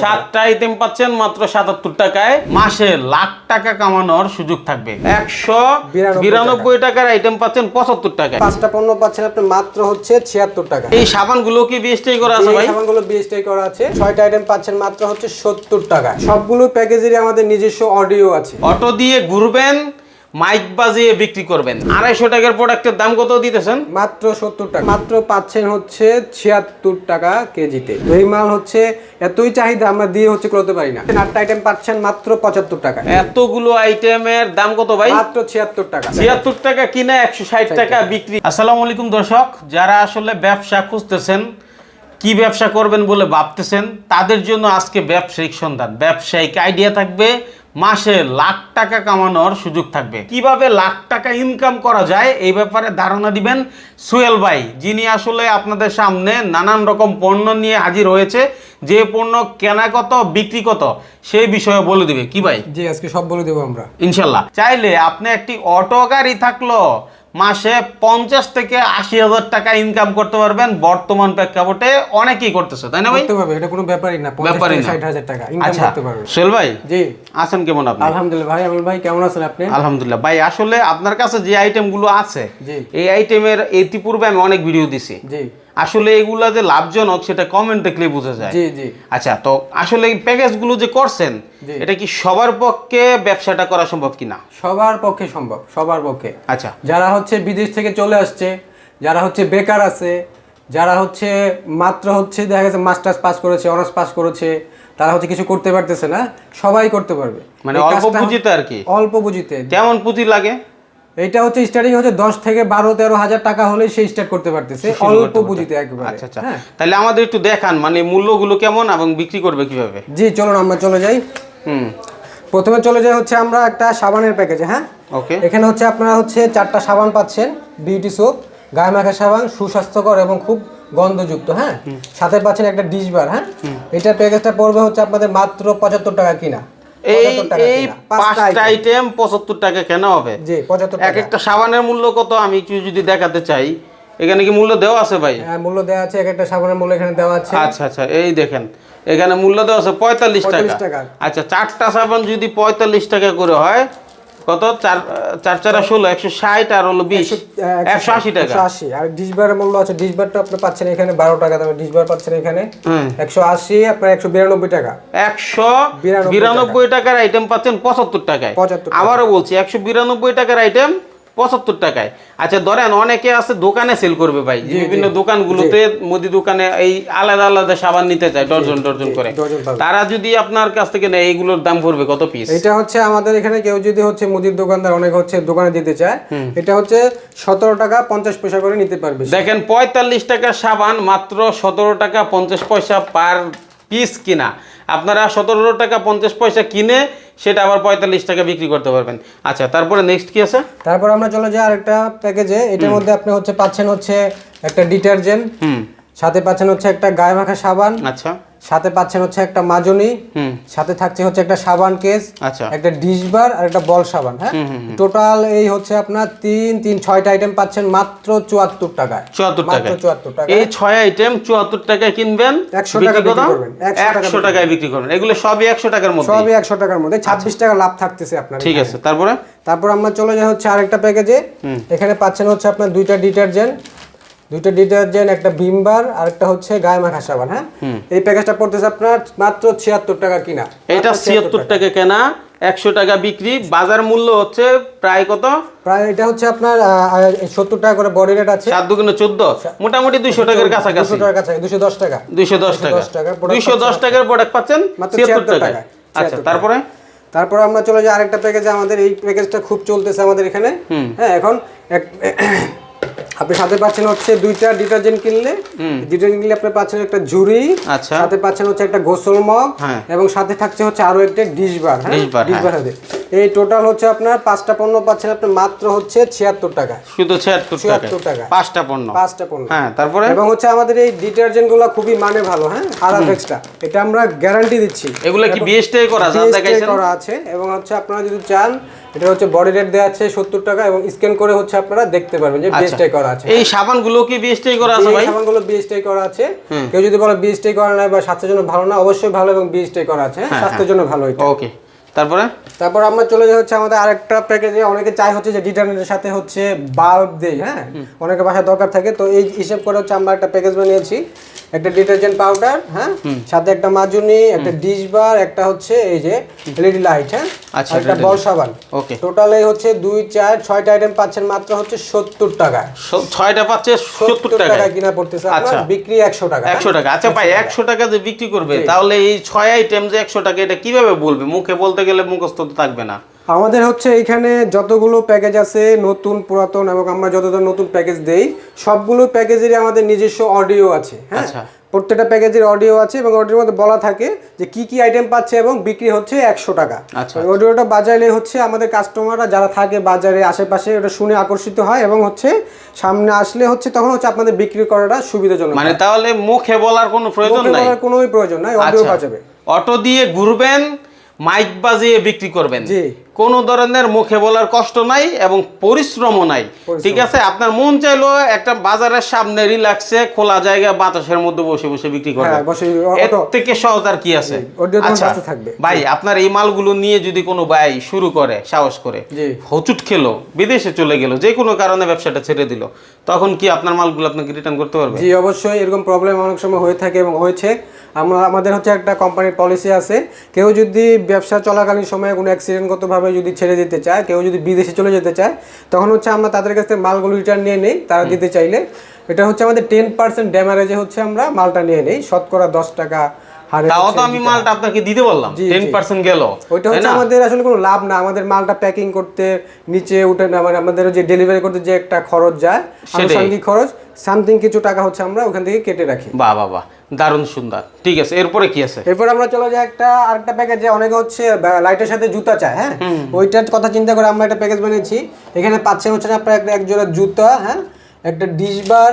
সাতটা আইটেম পাচ্ছেন মাত্র সাতাত্তর টাকায়। মাসে লাখ টাকা কামানোর সুযোগ থাকবে। একশো বিরানব্বই টাকার আইটেম পাচ্ছেন পঁচাত্তর টাকায়। পাঁচটা পণ্য পাচ্ছেন আপনি মাত্র হচ্ছে ছিয়াত্তর টাকা। এই সাবানগুলো কি বিএসটি করা আছে ভাই? সাবানগুলো বিএসটাই করা আছে। ছয়টা আইটেম পাচ্ছেন মাত্র হচ্ছে সত্তর টাকা সবগুলো প্যাকেজেরই আমাদের নিজস্ব অডিও আছে। অটো দিয়ে ঘুরবেন মাইক বাজিয়ে বিক্রি করবেন। আড়াইশো টাকার প্রোডাক্টের দাম কত দিতেছেন? মাত্র সত্তর টাকা। মাত্র পাচ্ছেন হচ্ছে ছিয়াত্তর টাকা কেজিতে। এই মাল হচ্ছে এতই চাহিদা আমরা দিয়ে হচ্ছে করতে পারি না। আটটা আইটেম পাচ্ছেন মাত্র পঁচাত্তর টাকা। এতগুলো আইটেমের দাম কত ভাই? মাত্র ছিয়াত্তর টাকা। ছিয়াত্তর টাকা কিনে একশো ষাট টাকা। বিক্রি। আসসালামু আলাইকুম দর্শক যারা আসলে ব্যবসা খুঁজতেছেন কি ব্যবসা করবেন বলে ভাবতেছেন তাদের জন্য আজকে ব্যবসায়িক সন্ধান। ব্যবসায়িক আইডিয়া থাকবে মাসে লাখ টাকা কামানোর সুযোগ থাকবে। কীভাবে লাখ টাকা ইনকাম করা যায় এই ব্যাপারে ধারণা দিবেন সুয়েল ভাই যিনি আসলে আপনাদের সামনে নানান রকম পণ্য নিয়ে হাজির হয়েছে। যে পণ্য কেনা কত বিক্রি কত সেই বিষয়ে বলে দিবে। কি ভাই? জি আজকে সব বলে দেবো আমরা। ইনশাল্লাহ। চাইলে আপনি একটি অটো গাড়ি থাকল মাসে পঞ্চাশ থেকে আশি হাজার টাকা ইনকাম করতে পারবেন। বর্তমান প্রেক্ষাপটে অনেকেই করতেছে তাই না ভাই? করতে পারবে এটা কোনো ব্যাপারই না। ব্যাপারই না। ষাট হাজার টাকা ইনকাম আচ্ছা করতে পারবে। সোহেল ভাই জি। আছেন কেমন আপনি? আলহামদুলিল্লাহ ভাই আমল ভাই কেমন আছেন আপনি? আলহামদুলিল্লাহ ভাই আসলে আপনার কাছে যে আইটেমগুলো আছে। এই আইটেমের ইতিপূর্বে আমি অনেক ভিডিও দিছি। জি। আসলে এগুলা যে লাভজনক সেটা কমেন্ট দেখলে বোঝা যায়। জি জি। আচ্ছা তো আসলে এই প্যাকেজগুলো যে করছেন এটা কি সবার পক্ষে ব্যবসাটা করা সম্ভব কিনা? সবার পক্ষে সম্ভব সবার পক্ষে। আচ্ছা। যারা হচ্ছে বিদেশ থেকে চলে আসছে যারা হচ্ছে বেকার আছে যারা হচ্ছে মাত্র হচ্ছে দেখা গেছে মাস্টার্স পাস করেছে অনার্স পাস করেছে তারা হচ্ছে কিছু করতে পারতেছে না সবাই করতে পারবে। মানে অল্প পুঁজিতে আর কি? অল্প পুঁজিতে। কেমন পুঁজি লাগে? এটা হচ্ছে স্টার্টিং হচ্ছে দশ থেকে বারো তেরো হাজার টাকা হলেই সে স্টার্ট করতে পারতেছে অল্প পুঁজিতে একবারে আচ্ছা আচ্ছা। হ্যাঁ। তাহলে আমাদের একটু দেখান মানে মূল্যগুলো কেমন এবং বিক্রি করবে কীভাবে? জি চলুন আমরা চলে যাই। হুম। প্রথমে চলে যাই হচ্ছে আমরা একটা সাবানের প্যাকেজে হ্যাঁ? ওকে। এখানে হচ্ছে আপনারা হচ্ছে চারটা সাবান পাচ্ছেন বিউটি সোপ গায়ে মাখা সাবান সুস্বাস্থ্যকর এবং খুব গন্ধযুক্ত হ্যাঁ? সাথে পাচ্ছেন একটা ডিশ বার হ্যাঁ? এটার প্যাকেজটা পড়বে হচ্ছে আপনাদের মাত্র পঁচাত্তর টাকা কিনা। এই এই পাঁচটা আইটেম পঁচাত্তর টাকা কেন হবে। জি পঁচাত্তর এক একটা সাবানের মূল্য কত? আমি কিছু যদি দেখাতে চাই। এখানে কি মূল্য দেওয়া আছে ভাই? হ্যাঁ, মূল্য দেওয়া আছে এক একটা সাবানের মূল্য এখানে দেওয়া আছে। আচ্ছা আচ্ছা এই দেখেন। এখানে মূল্য দেওয়া আছে পঁয়তাল্লিশ টাকা। আচ্ছা চারটা সাবান যদি পঁয়তাল্লিশ টাকা করে হয় কত? চার চার চারা ষোলো একশো ষাট আর হলো বিশ। একশো আশি টাকা। আশি। আর ডিশ বারের মূল্য আছে ডিশ বারটা আপনি পাচ্ছেন এখানে বারো টাকা দামে ডিশ বার পাচ্ছেন এখানে একশো আশি আপনার একশো বিরানব্বই টাকা। একশো বিরানব্বই টাকার আইটেম পাচ্ছেন পঁচাত্তর টাকায়। পঁচাত্তর আবারও বলছি একশো বিরানব্বই টাকার আইটেম পঁচাত্তর টাকায়। আচ্ছা ধরেন অনেকে আছে দোকানে সেল করবে ভাই। বিভিন্ন দোকানগুলোতে মুদি দোকানে এই আলাদা আলাদা সাবান নিতে চায় ডর্জন ডর্জন করে। তারা যদি আপনার কাছ থেকে নেয় এইগুলোর দাম পড়বে কত পিস এটা হচ্ছে আমাদের এখানে কেউ যদি হচ্ছে মুদির দোকানদার অনেক হচ্ছে দোকানে দিতে চায় এটা হচ্ছে সতেরো টাকা পঞ্চাশ পয়সা করে নিতে পারবে দেখেন পঁয়তাল্লিশ টাকা সাবান মাত্র সতেরো টাকা পঞ্চাশ পয়সা পার পিস কিনা। আপনারা সতেরো টাকা পঞ্চাশ পয়সা কিনে সেটা আবার পঁয়তাল্লিশ টাকা বিক্রি করতে পারবেন। আচ্ছা তারপরে নেক্সট কি আছে? তারপর আমরা চলে যাই আরেকটা প্যাকেজে এটার মধ্যে আপনি হচ্ছে পাচ্ছেন হচ্ছে একটা ডিটারজেন্ট হুম। সাথে পাচ্ছেন হচ্ছে একটা গায়ে মাখা সাবান। আচ্ছা। সাথে পাচ্ছেন হচ্ছে একটা মাজনি হুম। সাথে থাকছে হচ্ছে একটা সাবান কেস আচ্ছা। একটা ডিশ বার আর একটা বল সাবান হ্যাঁ? টোটাল এই হচ্ছে আপনার তিন তিন ছয়টা আইটেম পাচ্ছেন মাত্র চুয়াত্তর টাকায়। চুয়াত্তর টাকা চুয়াত্তর টাকা এই ছয় আইটেম চুয়াত্তর টাকায় কিনবেন 100 টাকা করবেন, একশো টাকায় বিক্রি করবেন। এগুলো সবই একশো টাকার মধ্যে সবই একশো টাকার মধ্যে। ছাব্বিশ টাকা লাভ থাকতেছে আপনার ঠিক আছে তারপরে? তারপর আমরা চলে যাই হচ্ছে আরেকটা প্যাকেজে এখানে পাচ্ছেন হচ্ছে আপনার দুইটা ডিটারজেন্ট দুইটা ডিটারজেন্ট একটা ভিমবার আর একটা হচ্ছে গায়ে মাখা সাবান হ্যাঁ? এই প্যাকেজটা পড়তেছে আপনার মাত্র ছিয়াত্তর টাকা কিনা। এটা ছিয়াত্তর টাকা। কেনা একশো টাকা বিক্রি বাজার মূল্য হচ্ছে প্রায় কত? প্রায় এটা হচ্ছে আপনার সত্তর টাকা করে বডি রেট আছে। সাত দুগুণে চোদ্দ? মোটামুটি দুইশো টাকার কাছাকাছি। দুশো টাকার কাছে দুশো দশ টাকা। দুইশো দশ টাকা। 210 টাকার product দুইশো দশ টাকার প্রোডাক্ট পাচ্ছেন মাত্র ছিয়াত্তর 76 টাকায়। টাকায়। আচ্ছা 76 তারপরে? তারপর আমরা চলে যাই আরেকটা প্যাকেজে আমাদের এই প্যাকেজটা খুব চলতেছে আমাদের এখানে। হ্যাঁ এখন এক- আপনি সাথে পাচ্ছেন হচ্ছে দুইটা ডিটারজেন্ট কিনলে। ডিটারজেন্ট কিনলে আপনি পাচ্ছেন একটা ঝুড়ি আচ্ছা। সাথে পাচ্ছেন হচ্ছে একটা গোসল মগ হ্যাঁ। এবং সাথে থাকছে হচ্ছে আরও একটা ডিশ বার হ্যাঁ? ডিশ হ্যাঁ। বার হবে। এই টোটাল হচ্ছে আপনার পাঁচটা পণ্য পাচ্ছেন আপনার মাত্র হচ্ছে ছিয়াত্তর টাকা। শুধু ছিয়াত্তর 76 টাকা। পাঁচটা পণ্য? পাঁচটা পণ্য। হ্যাঁ তারপরে? এবং হচ্ছে আমাদের এই ডিটারজেন্টগুলো খুবই মানে ভালো হ্যাঁ? আরাফেক্সটা এটা আমরা গ্যারান্টি দিচ্ছি। এগুলো কি বিএসটাই করা আছে? এবং হচ্ছে আপনারা যদি চান এটা হচ্ছে বডি রেট দেওয়া আছে সত্তর টাকা এবং স্ক্যান করে হচ্ছে আপনারা দেখতে পারবেন যে আচ্ছা। বিএসটাই করা আছে। এই সাবানগুলো কি বিএসটাই করা আছে ভাই? সাবানগুলো বিএসটাই করা আছে। কেউ যদি বলে বিএসটাই করা নাই বা স্বাস্থ্যের জন্য ভালো না অবশ্যই ভালো এবং বিএসটাই করা আছে হ্যাঁ? স্বাস্থ্যের জন্য ভালো এটা। ওকে তারপরে? তারপর আমরা চলে যাই হচ্ছে আমাদের আরেকটা প্যাকেজে অনেকে চাই হচ্ছে যে ডিটারজেন্টের সাথে হচ্ছে বাল্ব দেই হ্যাঁ? অনেকে বাসায় দরকার থাকে। তো এই হিসেব করে হচ্ছে আমরা একটা প্যাকেজ বানিয়েছি। একটা ডিটারজেন্ট পাউডার হ্যাঁ? সাথে একটা মাজুনি একটা ডিশ বার একটা হচ্ছে এই যে এলইডি লাইট হ্যাঁ? আচ্ছা, একটা বল সাবান। ওকে। টোটালে হচ্ছে দুই চার ছয়টা আইটেম পাচ্ছেন মাত্র হচ্ছে সত্তর টাকা ছয়টা পাচ্ছে সত্তর টাকা কিনা পড়তেছে আপনার আচ্ছা। বিক্রি একশো টাকা। একশো টাকা। আচ্ছা ভাই একশো টাকা। যে বিক্রি করবে তাহলে এই ছয় আইটেম যে একশো টাকা এটা কীভাবে বলবে? মুখে বলতে গেলে মুখস্থ তো থাকবে না। আমাদের হচ্ছে এখানে যতগুলো প্যাকেজ আছে নতুন পুরাতন এবং আমরা যতটা নতুন প্যাকেজ দেই সবগুলো প্যাকেজেরই আমাদের নিজস্ব অডিও আছে হ্যাঁ? আচ্ছা। প্রত্যেকটা প্যাকেজের অডিও আছে এবং অডিওর মধ্যে বলা থাকে যে কি কি আইটেম পাচ্ছে এবং বিক্রি হচ্ছে একশো টাকা। আচ্ছা, অডিওটা বাজাইলে হচ্ছে আমাদের কাস্টমাররা যারা থাকে বাজারে আশেপাশে ওটা শুনে আকর্ষিত হয় এবং হচ্ছে সামনে আসলে হচ্ছে তখন হচ্ছে আপনাদের বিক্রি করাটা সুবিধাজনক মানে তাহলে মুখে বলার কোনো প্রয়োজন নাই? বলার কোনোই প্রয়োজন নাই অডিও আচ্ছা। বাজাবে। অটো দিয়ে ঘুরবেন মাইক বাজিয়ে বিক্রি করবেন। জি। কোনো ধরনের মুখে বলার কষ্ট নাই এবং পরিশ্রমও নাই। ঠিক আছে? আপনার মন চাইলো একটা বাজারের সামনে রিল্যাক্সে খোলা জায়গা বাতাসের মধ্যে বসে বসে বিক্রি করবেন। হ্যাঁ, এর থেকে সহজ আর কি আছে? আচ্ছা ভাই আপনার এই মালগুলো নিয়ে যদি কোনো ভাই শুরু করে সাহস করে হচুট খেলো বিদেশে চলে গেল যে কোনো কারণে ব্যবসাটা ছেড়ে দিল তখন কি আপনার মালগুলো আপনাকে রিটার্ন করতে পারবে? জি অবশ্যই এরকম প্রবলেম অনেক সময় হয়ে থাকে এবং হয়েছে। আমরা আমাদের হচ্ছে একটা কোম্পানির পলিসি আছে। কেউ যদি ব্যবসা চলাকালীন সময়ে কোনো অ্যাক্সিডেন্টগতভাবে যদি ছেড়ে দিতে চায় কেউ যদি বিদেশে চলে যেতে চায় তখন হচ্ছে আমরা তাদের কাছ থেকে মালগুলো রিটার্ন নিয়ে নেই তারা দিতে চাইলে। এটা হচ্ছে আমাদের টেন পার্সেন্ট ড্যামারেজে হচ্ছে আমরা মালটা নিয়ে নেই। শতকরা দশ টাকা তাও তো আমি মালটা আপনাকে দিতে বললাম টেন। পার্সেন্ট গেল ওইটা হচ্ছে আমাদের আসলে কোনো লাভ না আমাদের মালটা প্যাকিং করতে নিচে উঠে না মানে আমাদের যে ডেলিভারি করতে যে একটা খরচ যায় আনুষঙ্গিক খরচ সামথিং কিছু টাকা হচ্ছে আমরা ওখান থেকে কেটে রাখি। বাহ বাহ বাহ দারুণ সুন্দর। ঠিক আছে এরপরে কি আছে? এরপর আমরা চলে যাই একটা আরেকটা প্যাকেজে অনেকে হচ্ছে লাইটের সাথে জুতা চায় হ্যাঁ? ওইটার কথা চিন্তা করে আমরা একটা প্যাকেজ বানিয়েছি। এখানে পাচ্ছেন হচ্ছে আপনার একটা এক জোড়া জুতা হ্যাঁ? একটা ডিশ বার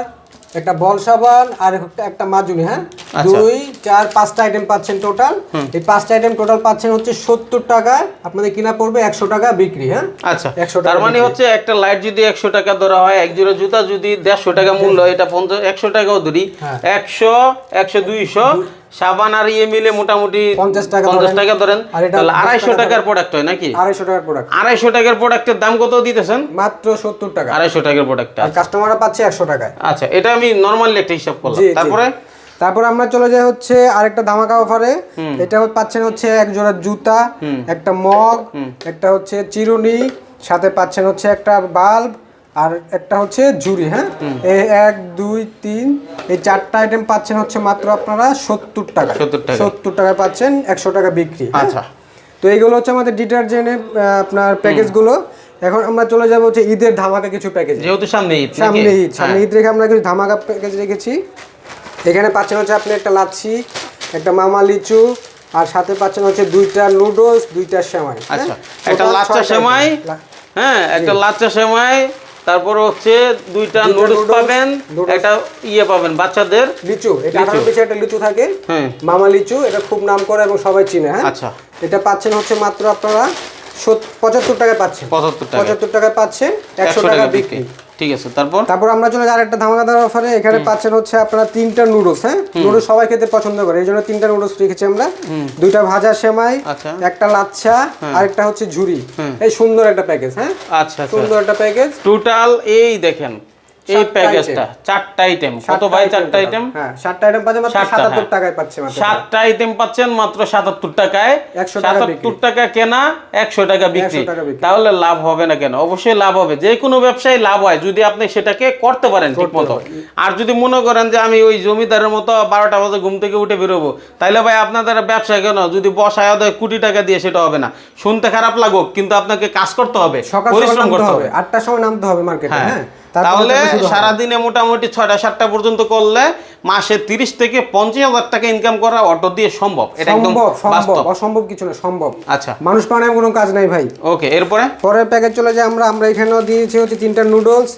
একটা বল সাবান আর একটা- মাজুনি হ্যাঁ? আচ্ছা। দুই চার পাঁচটা আইটেম পাচ্ছেন টোটাল এই পাঁচটা আইটেম টোটাল পাচ্ছেন হচ্ছে সত্তর টাকা আপনাদের কিনা পড়বে একশো টাকা বিক্রি হ্যাঁ? আচ্ছা। 100 টাকা তার মানে হচ্ছে একটা লাইট যদি একশো টাকা ধরা হয় এক জোড়া জুতা যদি দেড়শো টাকা মূল্য এটা পঞ্চাশ একশো টাকাও ধরি। হ্যাঁ। একশো একশো দুইশো সাবান আর ইয়ে মিলে মোটামুটি 50 টাকা পঞ্চাশ টাকা ধরেন। তাহলে আড়াইশো টাকার প্রোডাক্ট হয় নাকি? আড়াইশো টাকার প্রোডাক্ট আড়াইশো টাকার প্রোডাক্টের দাম কত দিতেছেন? মাত্র সত্তর টাকা। আড়াইশো টাকার প্রোডাক্ট আর কাস্টমাররা পাচ্ছে একশো টাকায়। আচ্ছা এটা আমি নর্মালি একটা হিসাব করলাম। তারপরে? তারপর আমরা চলে যাই হচ্ছে আরেকটা ধামাকা অফারে এটা পাচ্ছেন হচ্ছে এক জোড়া জুতা একটা মগ একটা হচ্ছে চিরুনি সাথে পাচ্ছেন হচ্ছে একটা বাল্ব আর একটা হচ্ছে ঝুড়ি হ্যাঁ? এই এক দুই তিন এই চারটা আইটেম পাচ্ছেন হচ্ছে মাত্র আপনারা সত্তর টাকা 70 টাকা। সত্তর টাকায় পাচ্ছেন একশো টাকা বিক্রি হ্যাঁ? আচ্ছা। তো এইগুলো হচ্ছে আমাদের ডিটারজেন্টের আপনার প্যাকেজগুলো। এখন আমরা চলে যাব হচ্ছে ঈদের ধামাকা কিছু প্যাকেজ যেহেতু সামনে ঈদ সামনে ঈদ সামনে হ্যাঁ। ঈদ রেখে আমরা কিছু ধামাকা প্যাকেজ রেখেছি। এখানে পাচ্ছেন হচ্ছে আপনি একটা লাচ্ছি একটা মামা লিচু আর সাথে পাচ্ছেন হচ্ছে দুইটা নুডলস দুইটা সেমাই হ্যাঁ? আচ্ছা। একটা লাচ্চা সেমাই হ্যাঁ একটা লাচ্চা সেমাই তারপর হচ্ছে দুইটা নুডলস পাবেন। একটা ইয়ে পাবেন বাচ্চাদের লিচু এটা। আঠারো পিসে একটা লিচু থাকে। হ্যাঁ মামা লিচু এটা খুব নাম করে এবং সবাই চিনে হ্যাঁ? আচ্ছা। এটা পাচ্ছেন হচ্ছে মাত্র আপনারা পঁচাত্তর টাকায় পাচ্ছেন। পঁচাত্তর টাকায়। পাচ্ছেন একশো টাকা বিক্রি। ঠিক আছে তারপর? তারপর আমরা চলে আর আরেকটা ধামাকাদার অফারে এখানে পাচ্ছেন হচ্ছে আপনারা তিনটা নুডলস হ্যাঁ? নুডলস সবাই খেতে পছন্দ করে এই জন্য তিনটা নুডলস রেখেছি আমরা। দুইটা ভাজা সেমাই আচ্ছা। একটা লাচ্ছা আর একটা হচ্ছে ঝুরি। এই সুন্দর একটা প্যাকেজ হ্যাঁ? আচ্ছা আচ্ছা। সুন্দর একটা প্যাকেজ টোটাল এই দেখেন এই প্যাকেজটা চারটা আইটেম কত ভাই চারটা আইটেম হ্যাঁ সাতটা আইটেম পাচ্ছেন মাত্র সাতটা, সাতাত্তর হ্যাঁ। টাকায় পাচ্ছে মাত্র। সাতটা আইটেম পাচ্ছেন মাত্র সাতাত্তর টাকায়। 100 টাকা বিক্রি। সাতাত্তর টাকা কেনা একশো টাকা বিক্রি। 100 টাকা বিক্রি। তাহলে লাভ হবে না কেন? অবশ্যই লাভ হবে। যে কোনো ব্যবসায় লাভ হয় যদি আপনি সেটাকে করতে পারেন ঠিক মতো আর যদি মনে করেন যে আমি ওই জমিদারের মতো বারোটা বাজে ঘুম থেকে উঠে বেরোবো তাইলে ভাই আপনাদের ব্যবসা কেন? যদি বসায় দেয় কোটি টাকা দিয়ে সেটা হবে না। শুনতে খারাপ লাগুক কিন্তু আপনাকে কাজ করতে হবে পরিশ্রম করতে হবে। হবে। আটটার সময় নামতে হবে মার্কেটে হ্যাঁ। তাহলে। সারাদিনে মোটামুটি ছয়টা সাতটা পর্যন্ত করলে মাসে তিরিশ থেকে পঞ্চাশ হাজার টাকা ইনকাম করা অটো দিয়ে সম্ভব। এটা একদম সম্ভব সম্ভব অসম্ভব কিছু না সম্ভব। আচ্ছা। মানুষ বানায় কোনো কাজ নাই ভাই। ওকে এরপরে? পরের প্যাকেজ চলে যায় আমরা আমরা এখানেও দিয়েছি হচ্ছে তিনটা নুডলস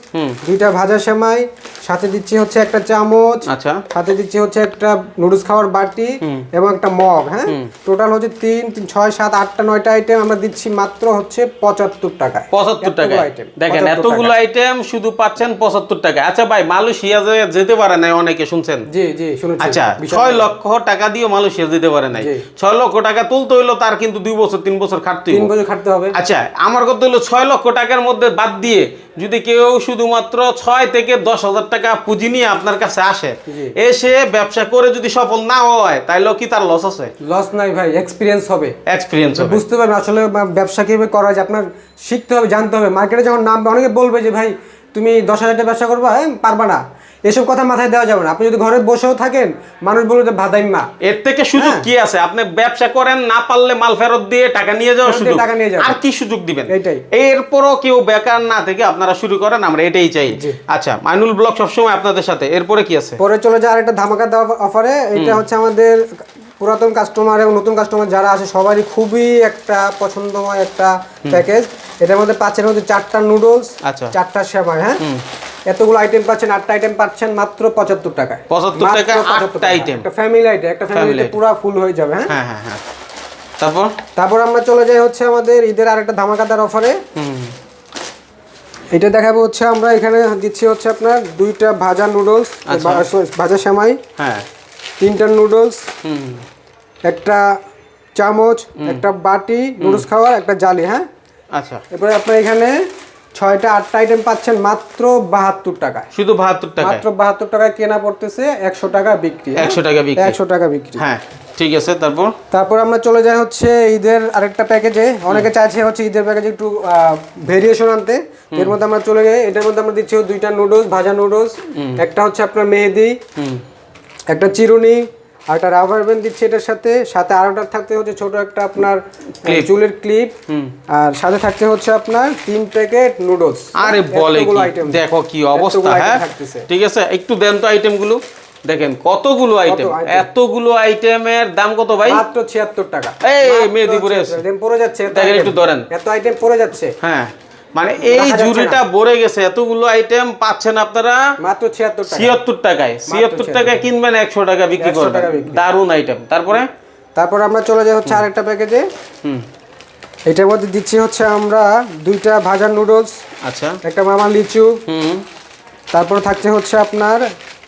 দুইটা ভাজা সেমাই সাথে দিচ্ছি হচ্ছে একটা চামচ আচ্ছা। সাথে দিচ্ছি হচ্ছে একটা নুডলস খাওয়ার বাটি এবং একটা মগ হ্যাঁ? টোটাল হচ্ছে তিন তিন ছয় সাত আটটা নয়টা আইটেম আমরা দিচ্ছি মাত্র হচ্ছে পঁচাত্তর টাকা পঁচাত্তর টাকা দেখেন এতগুলো আইটেম শুধু পাচ্ছেন পঁচাত্তর টাকা। আচ্ছা ভাই মালয়েশিয়া যেতে পারে নাই অনেকে শুনছেন? জি জি আচ্ছা ছয় লক্ষ টাকা দিয়ে মালয়েশিয়া যেতে পারে নাই। ছয় লক্ষ টাকা তুলতে হইল তার কিন্তু দুই বছর তিন বছর খাটতে তিন বছর খাটতে হবে। আচ্ছা আমার কথা হলো ছয় লক্ষ টাকার মধ্যে বাদ দিয়ে যদি কেউ শুধুমাত্র ছয় থেকে দশ হাজার টাকা পুঁজি নিয়ে আপনার কাছে আসে এসে ব্যবসা করে যদি সফল না হয় তাইলেও কি তার লস আছে? লস নাই ভাই এক্সপিরিয়েন্স হবে। এক্সপিরিয়েন্স হবে। বুঝতে পারবেন আসলে ব্যবসা কীভাবে করা যায় আপনার শিখতে হবে জানতে হবে। মার্কেটে যখন নামবে অনেকে বলবে যে ভাই তুমি দশ হাজার টাকা ব্যবসা করবা হ্যাঁ পারবা না। এসব কথা মাথায় দেওয়া যাবে না। আপনি যদি ঘরে বসেও থাকেন মানুষ বলবে যে ভাদাইম না এর থেকে সুযোগ হ্যাঁ। কি আছে? আপনি ব্যবসা করেন না পারলে মাল ফেরত দিয়ে টাকা নিয়ে যাওয়ার সুযোগ। টাকা নিয়ে যাবেন। আর কি সুযোগ দিবেন? এইটাই। এরপরও কেউ বেকার না থেকে আপনারা শুরু করেন আমরা এটাই চাই। আচ্ছা মাইনুল ব্লগ সবসময় আপনাদের সাথে। এরপরে কি আছে? পরে চলে যায় আরেকটা ধামাকা দেওয়া অফারে এটা হচ্ছে আমাদের পুরাতন কাস্টমার এবং নতুন কাস্টমার যারা আছে সবারই খুবই একটা পছন্দময় একটা প্যাকেজ এটার মধ্যে পাচ্ছেন হচ্ছে চারটা নুডলস আচ্ছা। চারটা সেমাই হ্যাঁ? এতগুলো আইটেম পাচ্ছেন আটটা আইটেম পাচ্ছেন মাত্র পঁচাত্তর টাকায়। 75 মাত্র টাকায় 75 আটটা টাকা। item। একটা ফ্যামিলি আইটেম একটা item। পুরো ফুল হয়ে যাবে হ্যাঁ? হ্যাঁ হ্যাঁ হ্যাঁ। তারপর? তারপর আমরা চলে যাই হচ্ছে আমাদের ঈদের আরেকটা ধামাকাদার অফারে হুম। এটা দেখাবো হচ্ছে আমরা এখানে দিচ্ছি হচ্ছে আপনার দুইটা ভাজা নুডলস আচ্ছা। ভাজা সেমাই হ্যাঁ। তিনটা নুডলস একটা চামচ একটা বাটি নুডলস খাওয়ার একটা জালি হ্যাঁ? আচ্ছা। এরপরে আপনার এখানে ছয়টা আটটা আইটেম পাচ্ছেন মাত্র বাহাত্তর টাকায়। শুধু বাহাত্তর টাকা মাত্র বাহাত্তর টাকায় কেনা পড়তেছে একশো টাকা বিক্রি একশো টাকা বিক্রি। একশো টাকা বিক্রি। হ্যাঁ ঠিক আছে তারপর? তারপর আমরা চলে যাই হচ্ছে ঈদের আরেকটা প্যাকেজে অনেকে চাইছে হচ্ছে ঈদের প্যাকেজে একটু ভেরিয়েশন আনতে। এর মধ্যে আমরা চলে যাই এটার মধ্যে আমরা দিচ্ছি দুইটা নুডলস ভাজা নুডলস একটা হচ্ছে আপনার মেহেদি একটা চিরুনি আর একটা রাবার ব্যান্ড দিচ্ছি এটার সাথে। সাথে আরেকটা থাকতে হচ্ছে ছোট একটা আপনার চুলের ক্লিপ আর সাথে থাকতে হচ্ছে আপনার তিন প্যাকেট নুডলস আরে বলে দেখো কি অবস্থা হ্যাঁ? ঠিক আছে একটু দেন তো আইটেমগুলো দেখেন কতগুলো আইটেম? এতগুলো আইটেমের দাম কত ভাই? মাত্র ছিয়াত্তর টাকা। এই, 76 আছে। item পড়ে যাচ্ছে দেখেন একটু ধরেন। এত আইটেম পড়ে যাচ্ছে। হ্যাঁ। মানে এই ঝুড়িটা ভরে গেছে এতগুলো আইটেম পাচ্ছেন আপনারা মাত্র ছিয়াত্তর টাকা। ছিয়াত্তর টাকায়। ছিয়াত্তর টাকায় কিনবেন একশো টাকা বিক্রি করবেন। দারুণ আইটেম তারপরে? তারপর আমরা চলে যাই হচ্ছে আরেকটা প্যাকেজে। হুম। এটার মধ্যে দিচ্ছি হচ্ছে আমরা দুইটা ভাজা নুডলস আচ্ছা। একটা মামা লিচু হুম। তারপর থাকছে হচ্ছে আপনার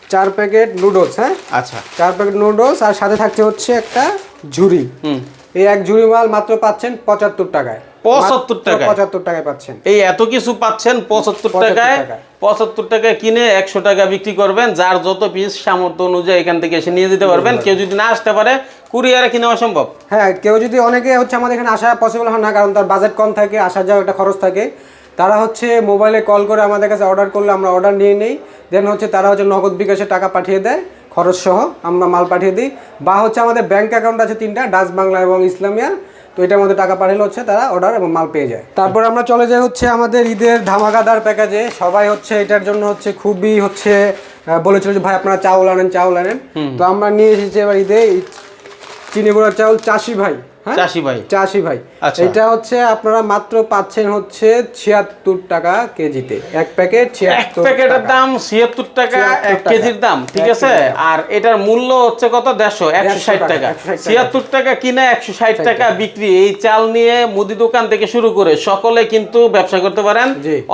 চার প্যাকেট নুডলস হ্যাঁ? আচ্ছা। চার প্যাকেট নুডলস আর সাথে থাকছে হচ্ছে একটা ঝুড়ি হুম। এই এক ঝুড়ি মাল মাত্র পাচ্ছেন পঁচাত্তর টাকায়। 75 টাকায়? পঁচাত্তর টাকায় পাচ্ছেন। এই এত কিছু পাচ্ছেন পঁচাত্তর টাকায়? টাকায়। পঁচাত্তর টাকায় কিনে একশো টাকা বিক্রি করবেন যার যত পিস সামর্থ্য অনুযায়ী এখান থেকে এসে নিয়ে যেতে পারবেন। কেউ যদি না আসতে পারে কুরিয়ারে কিনে অসম্ভব হ্যাঁ কেউ যদি অনেকে হচ্ছে আমাদের এখানে আসা পসিবল হয় না কারণ তার বাজেট কম থাকে আসা যাওয়া একটা খরচ থাকে তারা হচ্ছে মোবাইলে কল করে আমাদের কাছে অর্ডার করলে আমরা অর্ডার নিয়ে নেই। দেন হচ্ছে তারা হচ্ছে নগদ বিকাশে টাকা পাঠিয়ে দেয়। খরচ সহ আমরা মাল পাঠিয়ে দিই। বা হচ্ছে আমাদের ব্যাংক অ্যাকাউন্ট আছে তিনটা ডাচ বাংলা এবং ইসলামিয়া। তো এটার মধ্যে টাকা পাঠালে হচ্ছে তারা অর্ডার এবং মাল পেয়ে যায়। তারপর আমরা চলে যাই হচ্ছে আমাদের ঈদের ধামাকাদার প্যাকেজে সবাই হচ্ছে এটার জন্য হচ্ছে খুবই হচ্ছে বলেছিল যে ভাই আপনারা চাউল আনেন চাউল আনেন। তো আমরা নিয়ে এসেছি এবার ঈদে চিনি গুঁড়ার চাউল চাষি ভাই। চাষি ভাই। চাষি ভাই। আচ্ছা। এটা হচ্ছে আপনারা মাত্র পাচ্ছেন হচ্ছে ছিয়াত্তর টাকা কেজিতে। এক প্যাকেট ছিয়াত্তর প্যাকেটের দাম ছিয়াত্তর টাকা এক কেজির দাম ঠিক আছে? আর এটার মূল্য হচ্ছে কত? দেড়শো একশো ষাট টাকা, টাকা। 160 টাকা। ছিয়াত্তর টাকা কিনে একশো ষাট টাকা বিক্রি। এই চাল নিয়ে মুদি দোকান থেকে শুরু করে সকলে কিন্তু ব্যবসা করতে পারেন।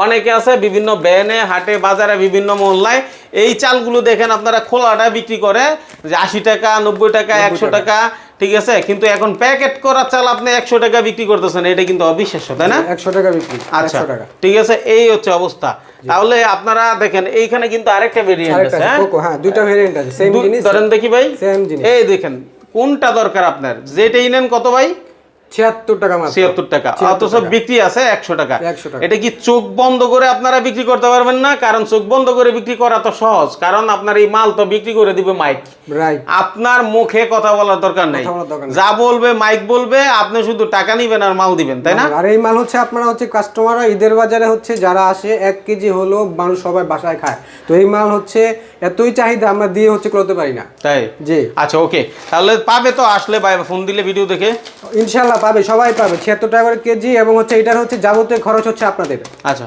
অনেকে আছে বিভিন্ন ব্যানে হাটে বাজারে বিভিন্ন মহল্লায় এই চালগুলো দেখেন আপনারা খোলাটা বিক্রি করে যে আশি টাকা নব্বই টাকা একশো টাকা। ঠিক আছে? কিন্তু এখন প্যাকেট করা চাল আপনি একশো টাকা বিক্রি করতেছেন এটা কিন্তু অবিশ্বাস্য তাই না? একশো টাকা বিক্রি আচ্ছা ঠিক আছে? এই হচ্ছে অবস্থা। তাহলে আপনারা দেখেন এইখানে কিন্তু আরেকটা ভেরিয়েন্ট আছে হ্যাঁ? হ্যাঁ দুইটা ভেরিয়েন্ট আছে সেম জিনিস। ধরেন দেখি ভাই। সেম জিনিস। এই দেখেন কোনটা দরকার আপনার? যেটাই নেন কত ভাই? ছিয়াত্তর টাকা ছিয়াত্তর টাকা। অথচ বিক্রি আছে একশো টাকা। এটা কি চোখ বন্ধ করে আপনারা বিক্রি করতে পারবেন না? কারণ চোখ বন্ধ করে বিক্রি করা তো সহজ। কারণ আপনার এই মাল তো বিক্রি করে দিবে মাইক। আপনার মুখে কথা বলার দরকার নাই। কথা বলার দরকার নেই। যা বলবে মাইক বলবে আপনি শুধু টাকা নিবেন আর মাল দিবেন তাই না? আর এই মাল হচ্ছে আপনারা হচ্ছে কাস্টমাররা ঈদের বাজারে হচ্ছে যারা আসে এক কেজি হলো মানুষ সবাই বাসায় খায়। তো এই মাল হচ্ছে এতই চাহিদা আমরা দিয়ে হচ্ছে করতে পারি না। তাই? জি। আচ্ছা ওকে তাহলে পাবে তো আসলে ভাই ফোন দিলে ভিডিও দেখে। ইনশাল্লাহ পাবে সবাই পাবে। ছিয়াত্তর টাকা করে কেজি এবং হচ্ছে এটার হচ্ছে যাবতীয় খরচ হচ্ছে আপনাদের। আচ্ছা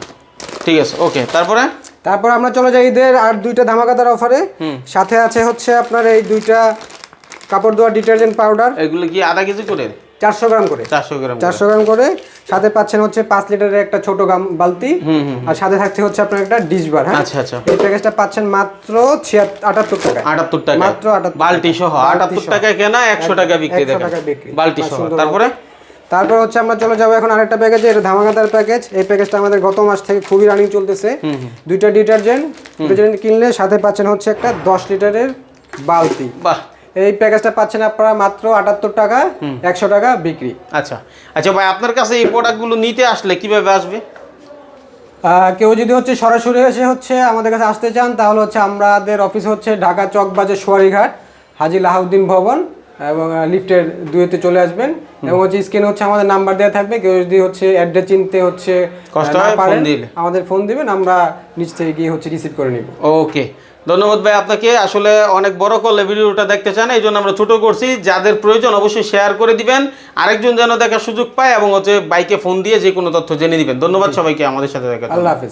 ঠিক আছে ওকে। তারপরে? তারপর আমরা চলে যাই ঈদের আর দুইটা ধামাকাদার অফারে। সাথে আছে হচ্ছে আপনার এই দুইটা কাপড় ধোয়া ডিটারজেন্ট পাউডার এগুলো কি আধা কেজি করে? চারশো গ্রাম করে। চারশো গ্রাম করে? চারশো গ্রাম করে সাথে পাচ্ছেন হচ্ছে পাঁচ লিটারের একটা ছোট গাম বালতি আর সাথে থাকছে হচ্ছে আপনার একটা ডিশ বার হ্যাঁ? আচ্ছা আচ্ছা। এই প্যাকেজটা পাচ্ছেন মাত্র আটাত্তর টাকা আটাত্তর টাকা মাত্র 78 বালতি সহ। আটাত্তর। টাকায় কেনা একশো টাকা বিক্রি দেখেন। টাকা বিক্রি। বালতি সহ। তারপরে? তারপর হচ্ছে আমরা চলে যাব এখন আরেকটা প্যাকেজ এটা ধামাকাদার প্যাকেজ। এই প্যাকেজটা আমাদের গত মাস থেকে খুবই রানিং চলতেছে। দুইটা ডিটারজেন্ট। ডিটারজেন্ট কিনলে সাথে পাচ্ছেন হচ্ছে একটা দশ লিটারের বালতি। বাহ। এই প্যাকেজটা পাচ্ছেন আপনারা মাত্র আটাত্তর টাকা একশো টাকা বিক্রি। আচ্ছা। আচ্ছা ভাই আপনার কাছে এই প্রোডাক্টগুলো নিতে আসলে কীভাবে আসবে? কেউ যদি হচ্ছে সরাসরি এসে হচ্ছে আমাদের কাছে আসতে চান তাহলে হচ্ছে আমাদের অফিস হচ্ছে ঢাকা চকবাজার সোয়ারিঘাট হাজি লাহাউদ্দিন ভবন এবং লিফটের দুয়েতে চলে আসবেন। এবং হচ্ছে স্ক্রিনে হচ্ছে আমাদের নাম্বার দেওয়া থাকবে। কেউ যদি হচ্ছে অ্যাড্রেস চিনতে হচ্ছে কষ্ট হয়, ফোন দিলে। আমাদের ফোন দিবেন আমরা নিচ থেকে গিয়ে হচ্ছে রিসিভ করে নিব। ওকে ধন্যবাদ ভাই আপনাকে। আসলে অনেক বড় করলে ভিডিওটা দেখতে চান এই জন্য আমরা ছোটো করছি। যাদের প্রয়োজন অবশ্যই শেয়ার করে দিবেন। আরেকজন যেন দেখার সুযোগ পায় এবং হচ্ছে বাইকে ফোন দিয়ে যে কোনো তথ্য জেনে দিবেন ধন্যবাদ সবাইকে আমাদের সাথে দেখা। আল্লাহ হাফিজ।